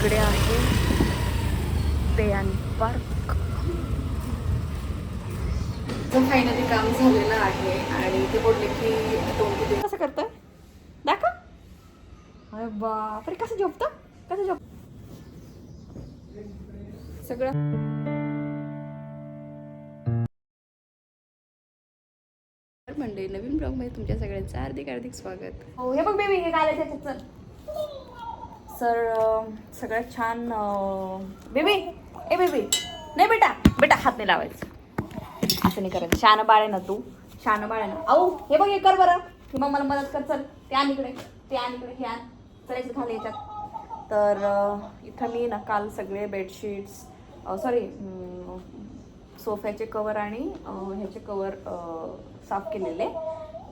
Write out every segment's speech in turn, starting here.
इकडे आहे. पे आणि पार्क फायनली काम झालेलं आहे आणि ते बोलले की दोन तीन कसं करतोय? दाखव. अरे बापरे कसं झोपतं? कसं झोप सगळं म्हणजे नवीन ब्लॉगमध्ये तुमच्या सगळ्यांचं हार्दिक हार्दिक स्वागत. हो हे बघ बेबी हे काय त्याच्यात चल सर सगळ्यात छान बेबी ए बेबी नाही बेटा बेटा हात नाही लावायचं. असं नाही करायचं. शान बाळ आहे ना तू. शान बाळ आहे ना. अहो हे बघ हे कर बरं. हे मग मला मदत कर चल. ते आण इकडे. ते आण इकडे हे आण. चलायचं घाल याच्यात. तर इथं मी ना काल सगळे बेडशीट्स सॉरी सोफ्याचे कवर आणि ह्याचे कवर साफ केलेले.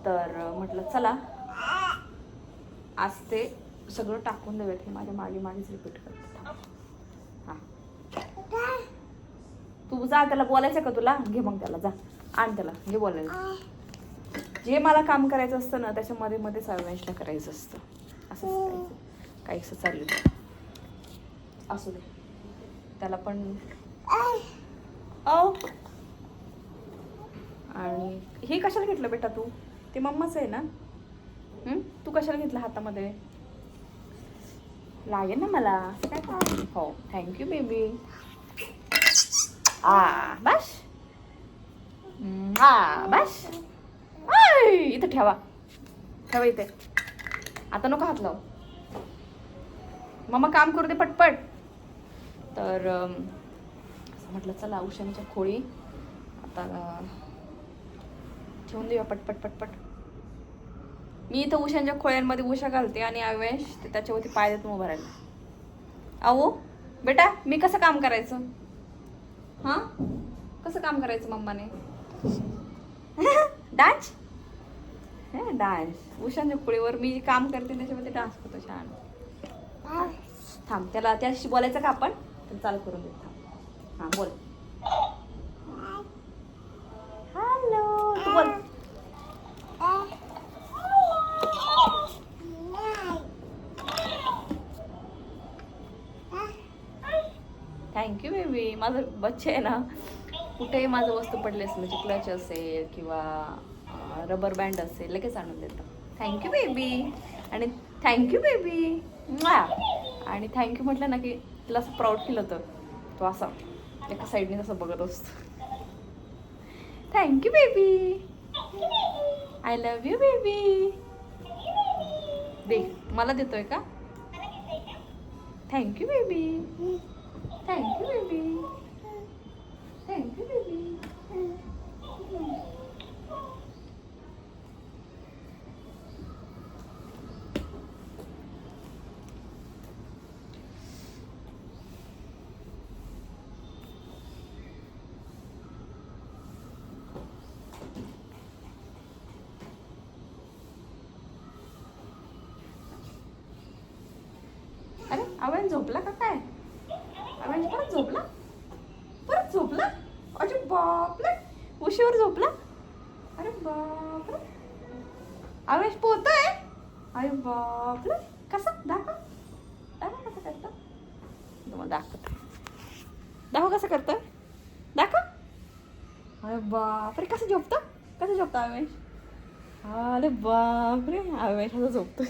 तर म्हटलं चला. आज ते सगळं टाकून देऊयात हे माझ्या मागे मागेच रिपीट करते. हां. तू जा त्याला बोलायचं का तुला? घे मग त्याला जा. आण त्याला घे बोलायला. जे मला काम करायचं असतं ना त्याच्यामध्ये मध्ये सर्वांशला करायचं असतं. असंच करायचं. काही असं चालू असू दे. त्याला पण ओ आणि हे कशाला घेतलं बेटा तू? ते मम्माच आहे ना? तू कशाला घेतलं हातामध्ये? लागेल ना मला काय problem? हो थँक्यू बेबी आ बस हा बस आय, इथं ठेवा ठेवा इथे आता नको हात लाव मम्मा काम करू दे पटपट. तर असं म्हटलं चला उशांच्या खोळी. आता ठेवून देऊया पटपट पटपट. मी इथं उशांच्या खोळ्यांमध्ये उषा घालते आणि अवेश ते त्याच्यावरती पाय देतो उभं राहिला. अहो बेटा मी कसं काम करायचं? हां? कसं काम करायचं मम्माने? डान्स? डान्स. उशांच्या खोळीवर मी काम करते त्याच्यामध्ये डान्स करतो छान. थांब त्याला त्याशी बोलायचं का आपण? चालू करून देत. थांब. हां बोल. हॅलो तू बोल. थँक्यू बेबी माझं बच्चे आहे ना. कुठेही माझं वस्तू पडली असेल म्हणजे क्लच असेल किंवा रबर बँड असेल लगेच आणून देतं. थँक्यू बेबी आणि थँक्यू बेबी आणि थँक्यू म्हटलं ना की तिला असं प्राऊड फील होतं. तो असा एका साईडने तसं बघत असतो. Thank you baby I love you baby दे मला देतोय का? Thank you baby thank you baby thank you baby अरे आवाज झोपला का काय? अरे परत झोपला? परत झोपला? अरे बापरे! उशीवर झोपला? अरे बापरे! आवेश पोहतोय? अरे बापरे! कसा? दाखव. दाखव कसं करतं. तुम्हाला दाखवत. दाखव कसं करतं दाखव. अरे बापरे! कसं झोपतं? कसं झोपतं आवेश? अरे बापरे! आवेश असं झोपतोय.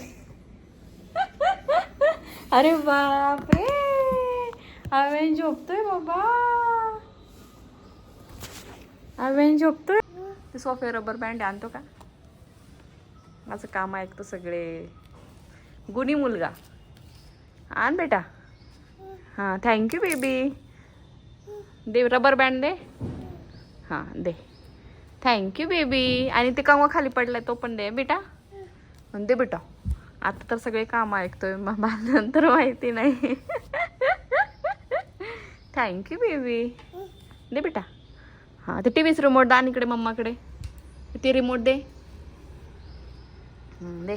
अरे बापरे! आवेन झोपतोय बाबा आवेन झोपतोय ते सोफे रबर बँड आणतो का? माझं काम ऐकतो सगळे. गुणी मुलगा. आण बेटा. हां थँक्यू बेबी दे रबर बँड दे. हां दे. थँक्यू बेबी आणि ते कामा खाली पडलाय तो पण दे बेटा. दे बेटा. आता तर सगळे काम ऐकतोय मग मला नंतर माहिती नाही. थँक्यू बेबी दे बेटा. हां ते टी व्हीच रिमोट दा इकडे मम्माकडे. ते रिमोट दे. दे.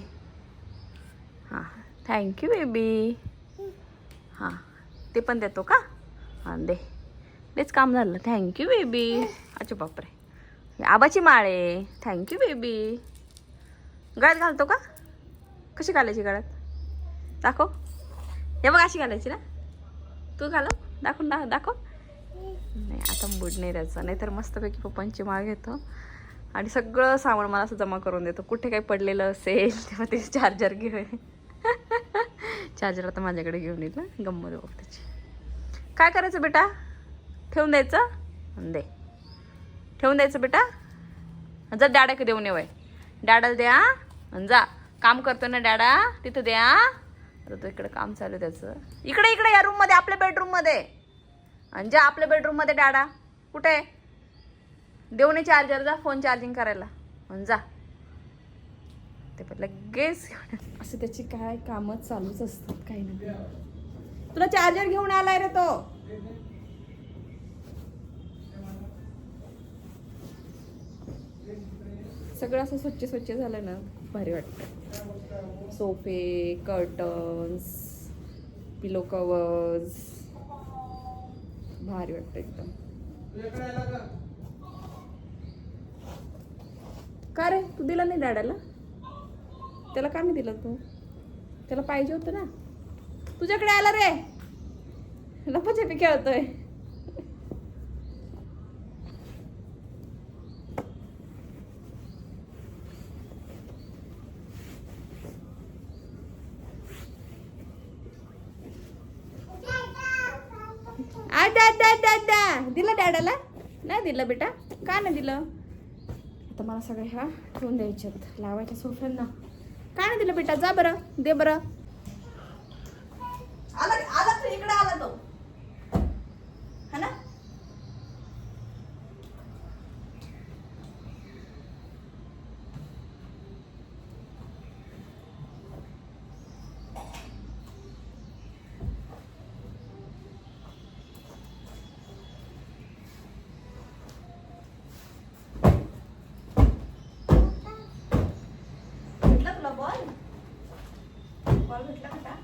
हां थँक्यू बेबी हां ते पण देतो का? हां दे. तेच काम झालं. थँक्यू बेबी अच्छा बापरे. आबाची माळे थँक्यू बेबी गळ्यात घालतो का? कशी घालायची गळ्यात? दाखव. हे बघ अशी घालायची ना. तू घालव दाखवून दा दाखव नाही आता मूड नाही त्याचा. नाहीतर मस्तपैकी पप्पांची माग घेतो. आणि सगळं सामान मला असं जमा करून देतो. कुठे काही पडलेलं असेल तेव्हा ते चार्जर घेऊन चार्जर आता माझ्याकडे घेऊन येईल गंमत बघ त्याची. काय करायचं बेटा? ठेवून द्यायचं? दे. ठेवून द्यायचं बेटा? जा डॅडा देऊन येवाय डॅडाला द्या जा. काम करतो ना डॅडा तिथं द्या आता तो इकडे काम चालू आहे त्याचं. इकडे इकडे या रूममध्ये आपल्या बेडरूममध्ये आणि जा आपल्या बेडरूममध्ये डाडा. कुठे देऊ नये चार्जर जा फोन चार्जिंग करायला. म्हणून जा. ते पण लगेच असं त्याची काय कामं चालूच असतात काही ना तुला चार्जर घेऊन आलाय रे तो. सगळं असं स्वच्छ स्वच्छ झालं ना खूप भारी वाटतं. सोफे कर्टन्स पिलो कवर्स भारी वाटतं एकदम. का रे? तू दिला नाही डॅडाला त्याला का नाही दिलं तू? त्याला पाहिजे होतं ना. तुझ्याकडे आला रे. लपाछपी खेळतोय. आ डा डा डा डा दिलं डॅडाला? नाही दिलं बेटा. का नाही दिलं? आता मला सगळ्या ह्या ठेवून द्यायच्यात लावायच्या सोफ्यांना. का नाही दिलं बेटा? जा बरं. दे बरं आला आला तो इकडे आला तो हा ना भेटला तुला बॉल बॉल भेटला बेटा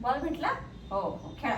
बॉल भेटला हो हो खेळा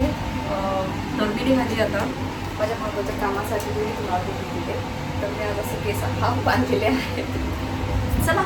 तर मी निघाली आता माझ्या माझी मुली तुम्हाला तुला आहे तर मी आज असं केस हाफ बांधलेले आहेत. चला.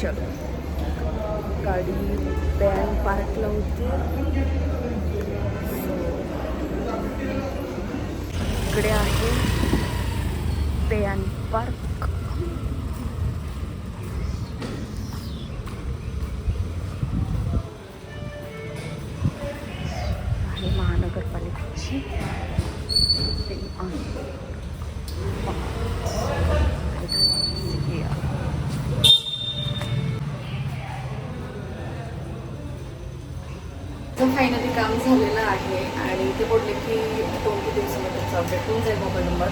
चलो गाडी बँड पार्कला होती. इकडे आहे पॅन पार्क आहे महानगरपालिकेची. ते आहे. फायनली काम झालेलं आहे आणि ते बोलले की दोन तीन दिवसामध्ये तुमचा अपडेट होऊन जाईल मोबाईल नंबर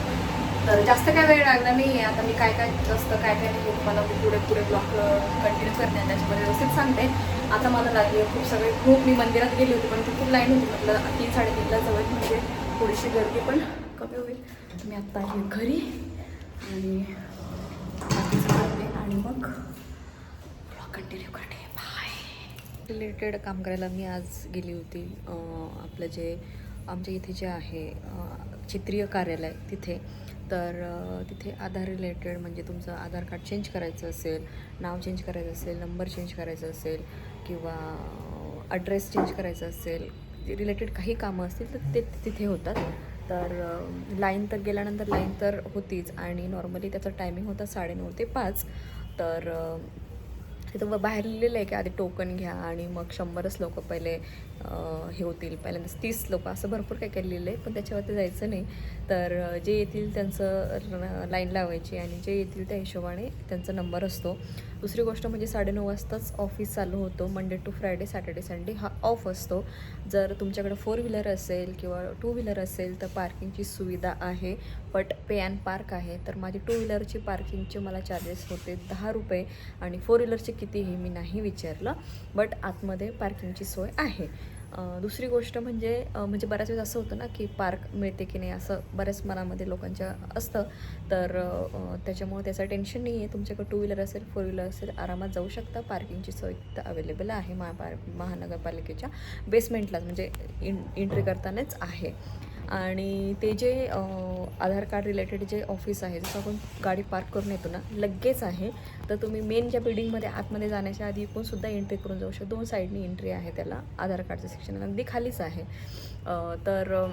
तर जास्त काय वेळ लागणार नाही आहे आता मी काय काय असतं काय काय नाही मला तुम्हाला मी पुढे पुढे ब्लॉक कंटिन्यू करते आणि त्याच्यामध्ये व्यवस्थित सांगते. आता मला लागली खूप सगळे खूप मी मंदिरात गेली होती पण ती खूप लाईन होती. म्हटलं तीन साडेतीनला जवळ म्हणजे थोडीशी गर्दी पण कमी होईल मी आत्ता आली घरी आणि आणि मग कंटिन्यू करते. बाय रिलेटेड काम करायला मी आज गेली होती आपलं जे आमच्या इथे जे आहे चित्रीय कार्यालय तिथे. तर तिथे आधार रिलेटेड म्हणजे तुमचं आधार कार्ड चेंज करायचं असेल नाव चेंज करायचं असेल नंबर चेंज करायचं असेल किंवा ॲड्रेस चेंज करायचा असेल म्हणजे रिलेटेड काही कामं असतील तर ते तिथे होतात. तर लाईन तर गेल्यानंतर लाईन तर होतीच आणि नॉर्मली त्याचा टायमिंग होता साडेनऊ ते पाच. तर तिथं बाहेर लिहिलेलं आहे की आधी टोकन घ्या आणि मग शंभरच लोक पहिले हे होतील. पहिल्यांदा तीस लोक असं भरपूर काय केलेलं आहे पण त्याच्यावरती जायचं नाही. तर जे येतील त्यांचं लाईन लावायची आणि जे येतील त्या हिशोबाने त्यांचा नंबर असतो. दुसरी गोष्ट म्हणजे साडेनऊ वाजताच ऑफिस चालू होतो. Monday to Friday Saturday Sunday हा ऑफ असतो. जर तुमच्याकडे फोर व्हीलर असेल किंवा टू व्हीलर असेल तर पार्किंगची सुविधा आहे. बट पे अँड पार्क आहे. तर माझी टू व्हीलरची पार्किंगचे मला चार्जेस होते दहा रुपये आणि फोर व्हीलरचे किती हे मी नाही विचारलं. बट आतमध्ये पार्किंगची सोय आहे. दुसरी गोष्ट म्हणजे म्हणजे बऱ्याच वेळेस असं होतं ना की पार्क मिळते की नाही असं बऱ्याच मनामध्ये लोकांच्या असतं. तर त्याच्यामुळे त्याचं टेन्शन नाही आहे. तुमच्याकडे टू व्हीलर असेल फोर व्हीलर असेल आरामात जाऊ शकता. पार्किंगची सोय तर अवेलेबल आहे. महापार महानगरपालिकेच्या बेसमेंटलाच म्हणजे इन एंट्री करतानाच आहे. आणि ते जे आधार कार्ड रिलेटेड जे ऑफिस आहे जसं आपण गाडी पार्क करून येतो ना लगेच आहे. तर तुम्ही मेन ज्या बिल्डिंगमध्ये आतमध्ये जाण्याच्या आधी पण सुद्धा एंट्री करून जाऊ शकतो. दोन साईडनी एंट्री आहे त्याला आधार कार्डचं सेक्शन अगदी खालीच आहे. तर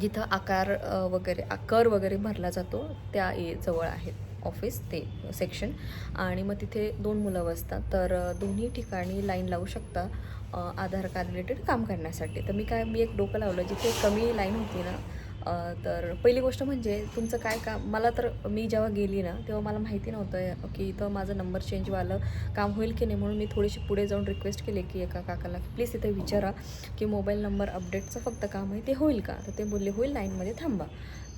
जिथं आकार वगैरे कर वगैरे भरला जातो त्या ए जवळ आहेत ऑफिस ते सेक्शन आणि मग तिथे दोन मुलं बसतात. तर दोन्ही ठिकाणी लाईन लावू शकता. आधार कार्ड रिलेटेड काम करण्यासाठी. तर मी काय मी एक डोकं लावलं जिथे कमी लाईन होती ना तर पहिली गोष्ट म्हणजे तुमचं काय काम मला तर मी जेव्हा गेली ना तेव्हा मला माहिती नव्हतं की इथं माझं नंबर चेंजवालं काम होईल की नाही म्हणून मी थोडीशी पुढे जाऊन रिक्वेस्ट केली की एका काकाला प्लीज इथे विचारा की मोबाईल नंबर अपडेटचं फक्त काम आहे ते होईल का? तर ते बोलले होईल लाईनमध्ये थांबा.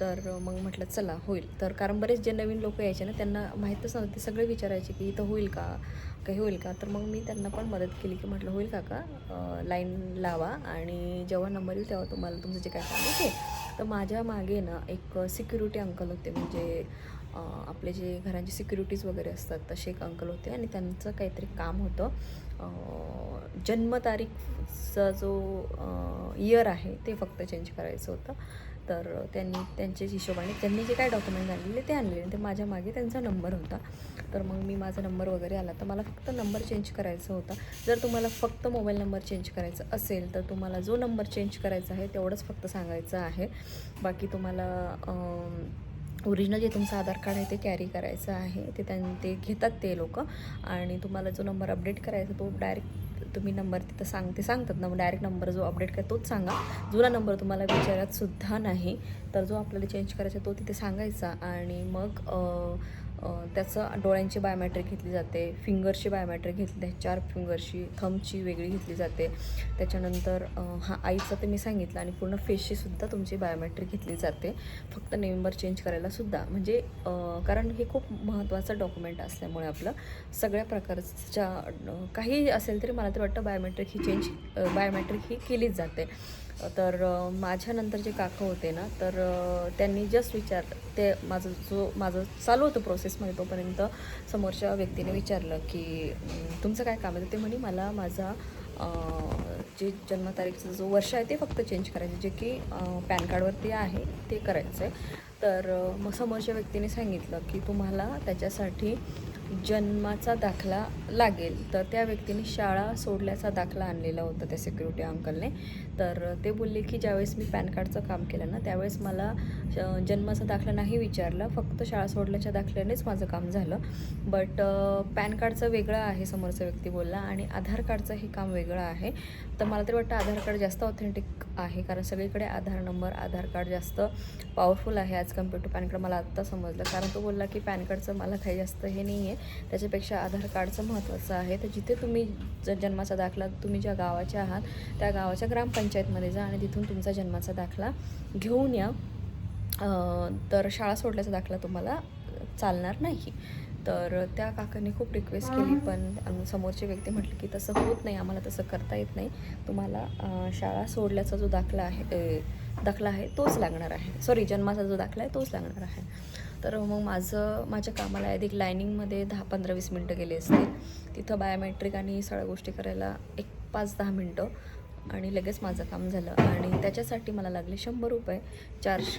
तर मग म्हटलं चला होईल. तर कारण बरेच जे नवीन लोक यायचे ना त्यांना माहीतच नव्हतं ते सगळे विचारायचे की इथं होईल का? काही होईल का? तर मग मी त्यांना पण मदत केली की म्हटलं होईल काका लाईन लावा आणि जेव्हा नंबर येईल तेव्हा तुम्हाला तुमचं जे काय काम आहे ते. तर माझ्या मागे ना एक सिक्युरिटी अंकल होते म्हणजे आपले जे घरांचे सिक्युरिटीज वगैरे असतात तसे एक अंकल होते आणि त्यांचं काहीतरी काम होतं. जन्मतारीखचा जो इयर आहे ते फक्त चेंज करायचं होतं. तर त्यांनी त्यांच्या हिशोबाने त्यांनी जे काय डॉक्युमेंट आणलेले ते आणलेले आणि ते माझ्या मागे त्यांचा नंबर होता. तर मग मी माझा नंबर वगैरे आला. तर मला फक्त नंबर चेंज करायचा होता. जर तुम्हाला फक्त मोबाईल नंबर चेंज करायचा असेल तर तुम्हाला जो नंबर चेंज करायचा आहे तेवढंच फक्त सांगायचं आहे. बाकी तुम्हाला ओरिजिनल जे तुमचं आधार कार्ड आहे ते कॅरी करायचं आहे. ते त्यां ते घेतात ते लोक. आणि तुम्हाला जो नंबर अपडेट करायचा तो डायरेक्ट तुम्ही नंबर तिथं सांग ते सांगतात ना डायरेक्ट नंबर जो अपडेट करा तोच सांगा. जुना नंबर तुम्हाला विचारत सुद्धा नाही. तर जो आपल्याला चेंज करायचा तो तिथे सांगायचा. आणि मग त्याचं डोळ्यांची बायोमॅट्रिक घेतली जाते फिंगरची बायोमॅट्रिक घेतली चार फिंगरची थंबची वेगळी घेतली जाते. त्याच्यानंतर हा आईचं ते मी सांगितलं आणि पूर्ण फेसचीसुद्धा तुमची बायोमॅट्रिक घेतली जाते. फक्त नंबर चेंज करायलासुद्धा म्हणजे कारण हे खूप महत्त्वाचं डॉक्युमेंट असल्यामुळे आपलं. सगळ्या प्रकारच्या काही असेल तरी मला तर वाटतं बायोमॅट्रिक ही चेंज बायोमॅट्रिक ही केलीच जाते. तर माझ्यानंतर जे काका होते ना तर त्यांनी जस्ट विचार ते माझं जो माझं चालू होतं प्रोसेसमध्ये तोपर्यंत समोरच्या व्यक्तीने विचारलं की तुमचं काय काम आहे? ते म्हणे मला माझा जे जन्मतारीखचं जो वर्ष आहे ते फक्त चेंज करायचं जे की पॅन कार्डवरती आहे ते करायचं आहे तर मग समोरच्या व्यक्तीने सांगितलं की तुम्हाला त्याच्यासाठी जन्माचा दाखला लागेल. तर त्या व्यक्तीने शाळा सोडल्याचा दाखला आणलेला होता त्या सिक्युरिटी अंकलने तर ते बोलले की ज्यावेळेस मी पॅन कार्डचं काम केलं ना त्यावेळेस मला जन्माचा दाखला नाही विचारला. फक्त शाळा सोडल्याच्या दाखल्यानेच माझं काम झालं. बट पॅन कार्डचं वेगळं आहे समोरचा व्यक्ती बोलला. आणि आधार कार्डचं हे काम वेगळं आहे. तर मला तरी वाटतं आधार कार्ड जास्त ऑथेंटिक आहे. कारण सगळीकडे आधार नंबर आधार कार्ड जास्त पॉवरफुल आहे. As compare to PAN card मला आत्ता समजलं. कारण तो बोलला की पॅन कार्डचं मला काही जास्त हे नाही आहे त्याच्यापेक्षा आधार कार्डचं महत्त्वाचं आहे. तर जिथे तुम्ही ज जन्माचा दाखला तुम्ही ज्या गावाच्या आहात त्या गावाच्या ग्रामपंचायतमध्ये जा आणि तिथून तुमचा जन्माचा दाखला घेऊन या. तर शाळा सोडल्याचा दाखला तुम्हाला चालणार नाही. तर त्या काकांनी खूप रिक्वेस्ट केली पण समोरची व्यक्ती म्हटली की तसं होत नाही आम्हाला तसं करता येत नाही. तुम्हाला शाळा सोडल्याचा जो दाखला आहे दाखला आहे तोच लागणार आहे. सॉरी जन्माचा जो दाखला आहे तोच लागणार आहे. तर मग माझं माझ्या कामाला अधिक लायनिंगमध्ये दहा पंधरा वीस मिनटं गेले असतील. तिथं बायोमेट्रिक आणि सगळ्या गोष्टी करायला एक पाच दहा मिनटं. आणि लगेच माझं काम झालं. आणि त्याच्यासाठी मला लागले शंभर रुपये चार्ज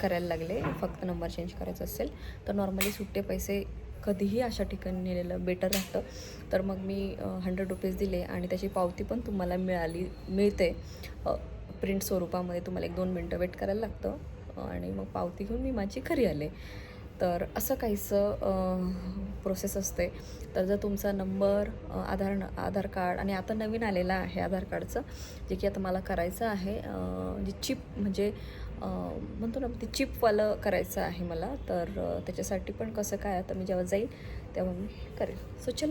करायला लागले. फक्त नंबर चेंज करायचा असेल तर नॉर्मली सुट्टे पैसे कधीही अशा ठिकाणी नेलेलं बेटर राहतं. तर मग मी हंड्रेड रुपीज दिले आणि त्याची पावती पण तुम्हाला मिळाली मिळते. प्रिंट स्वरूपामध्ये तुम्हाला एक दोन मिनटं वेट करायला लागतं. आणि मग पावती घेऊन मी माझी घरी आले. तर असं काहीसं प्रोसेस असते. तर जर तुमचा नंबर आधार न- आधार कार्ड आणि आता नवीन आलेलं आहे आधार कार्डचं जे की आता मला करायचं आहे जी जे चिप म्हणजे म्हणतो ना ते चिपवालं करायचं आहे मला तर त्याच्यासाठी पण कसं काय आता मी जेव्हा जाईल तेव्हा मी करेल सो चलो.